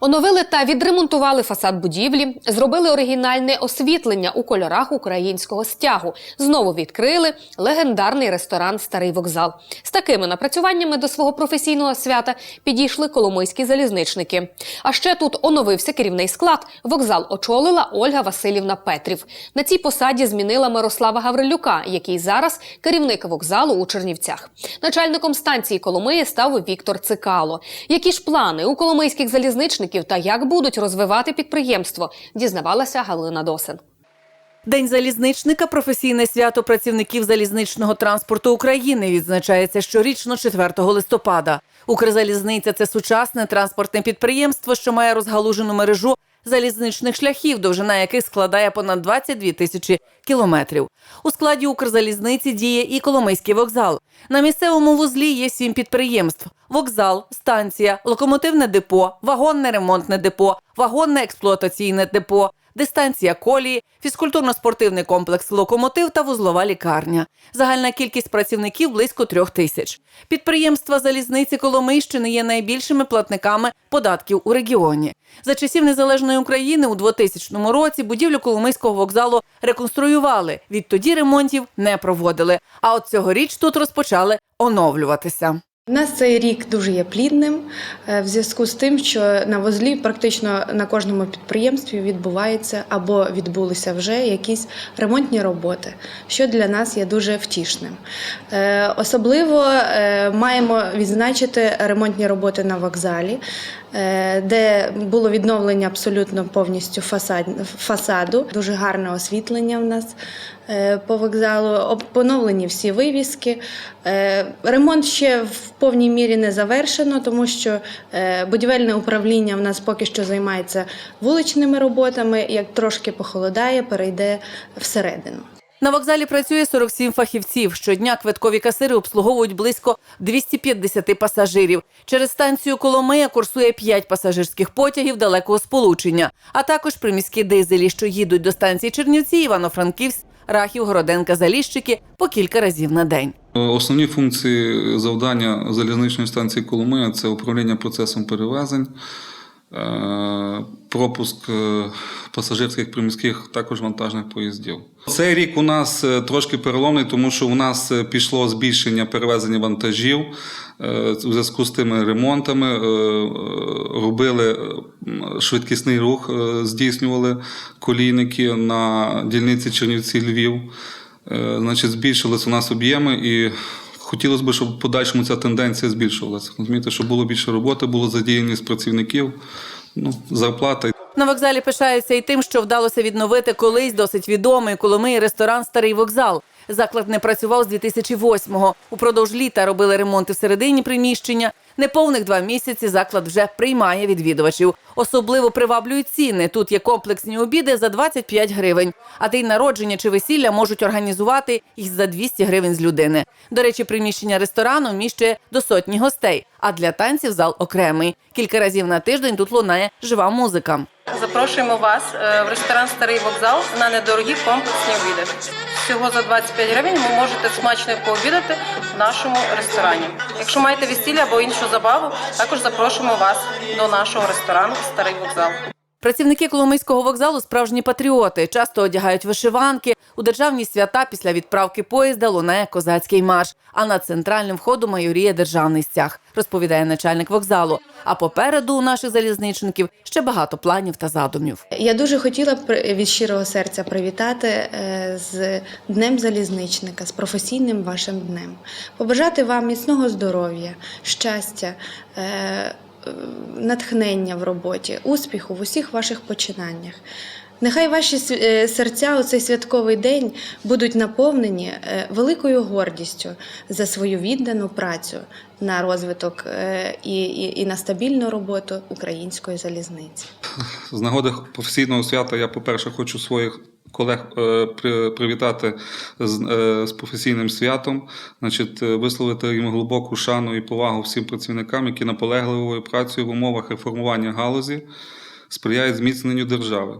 Оновили та відремонтували фасад будівлі, зробили оригінальне освітлення у кольорах українського стягу. Знову відкрили легендарний ресторан Старий вокзал. З такими напрацюваннями до свого професійного свята підійшли коломийські залізничники. А ще тут оновився керівний склад. Вокзал очолила Ольга Васильівна Петрів. На цій посаді змінила Мирослава Гаврилюка, який зараз керівник вокзалу у Чернівцях. Начальником станції Коломиї став Віктор Цикало. Які ж плани у коломийських залізничників та як будуть розвивати підприємство, дізнавалася Галина Досин. День залізничника професійне свято працівників залізничного транспорту України відзначається щорічно 4 листопада. Укрзалізниця це сучасне транспортне підприємство, що має розгалужену мережу залізничних шляхів, довжина яких складає понад 22 тисячі кілометрів. У складі Укрзалізниці діє і Коломийський вокзал. На місцевому вузлі є сім підприємств: вокзал, станція, локомотивне депо, вагонне ремонтне депо, вагонне експлуатаційне депо. Дистанція колії, фізкультурно-спортивний комплекс локомотив та вузлова лікарня. Загальна кількість працівників близько трьох тисяч. Підприємства залізниці Коломийщини є найбільшими платниками податків у регіоні. За часів незалежної України у 2000 році будівлю Коломийського вокзалу реконструювали. Відтоді ремонтів не проводили. А от цьогоріч тут розпочали оновлюватися. У нас цей рік дуже є плідним е, в зв'язку з тим, що на вузлі практично на кожному підприємстві відбувається або відбулися вже якісь ремонтні роботи, що для нас є дуже втішним. Е, Особливо е, маємо відзначити ремонтні роботи на вокзалі, де було відновлення абсолютно повністю фасад, фасаду, дуже гарне освітлення в нас е, по вокзалу, поновлені всі вивіски. Е, Ремонт ще в повній мірі не завершено, тому що е, будівельне управління в нас поки що займається вуличними роботами. Як трошки похолодає, перейде всередину. На вокзалі працює 47 фахівців. Щодня квиткові касири обслуговують близько 250 пасажирів. Через станцію Коломия курсує 5 пасажирських потягів далекого сполучення, а також приміські дизелі, що їдуть до станції Чернівці, Івано-Франківськ, Рахів, Городенка, Заліщики по кілька разів на день. Основні функції завдання залізничної станції Коломия це управління процесом перевезень, е, пропуск е, пасажирських приміських, також вантажних поїздів. Цей рік у нас е, трошки переломний, тому що у нас е, пішло збільшення перевезення вантажів е, у зв'язку з тими ремонтами. е, е, Робили е, швидкісний рух, е, здійснювали колійники на дільниці Чернівці-Львів. Е, Значить, збільшились у нас об'єми і хотілося б, щоб в подальшому ця тенденція збільшувалася. Розумієте, щоб було більше роботи, було задіяність працівників, ну, зарплата. На вокзалі пишаються і тим, що вдалося відновити колись досить відомий коломий ресторан Старий вокзал. Заклад не працював з 2008-го. Упродовж літа робили ремонти всередині приміщення. Неповних два місяці заклад вже приймає відвідувачів. Особливо приваблюють ціни. Тут є комплексні обіди за 25 гривень. А день народження чи весілля можуть організувати їх за 200 гривень з людини. До речі, приміщення ресторану вміщує до сотні гостей. А для танців зал окремий. Кілька разів на тиждень тут лунає жива музика. Запрошуємо вас е, в ресторан Старий вокзал на недорогі комплексні обіди. Всього за 25 гривень ви можете смачно пообідати в нашому ресторані. Якщо маєте весілля або іншу забаву, також запрошуємо вас до нашого ресторану Старий вокзал. Працівники Коломийського вокзалу справжні патріоти. Часто одягають вишиванки. У державні свята після відправки поїзда лунає козацький марш. А над центральним входом майоріє державний стяг, розповідає начальник вокзалу. А попереду у наших залізничників ще багато планів та задумів. Я дуже хотіла б від щирого серця привітати е, з Днем залізничника, з професійним вашим днем. Побажати вам міцного здоров'я, щастя, е, е, натхнення в роботі, успіху в усіх ваших починаннях. Нехай ваші е, серця у цей святковий день будуть наповнені е, великою гордістю за свою віддану працю на розвиток е, і, і, і на стабільну роботу української залізниці. З нагоди професійного свята я, по-перше, хочу своїх колег привітати з, з професійним святом, значить, висловити їм глибоку шану і повагу всім працівникам, які наполегливою працею в умовах реформування галузі сприяють зміцненню держави.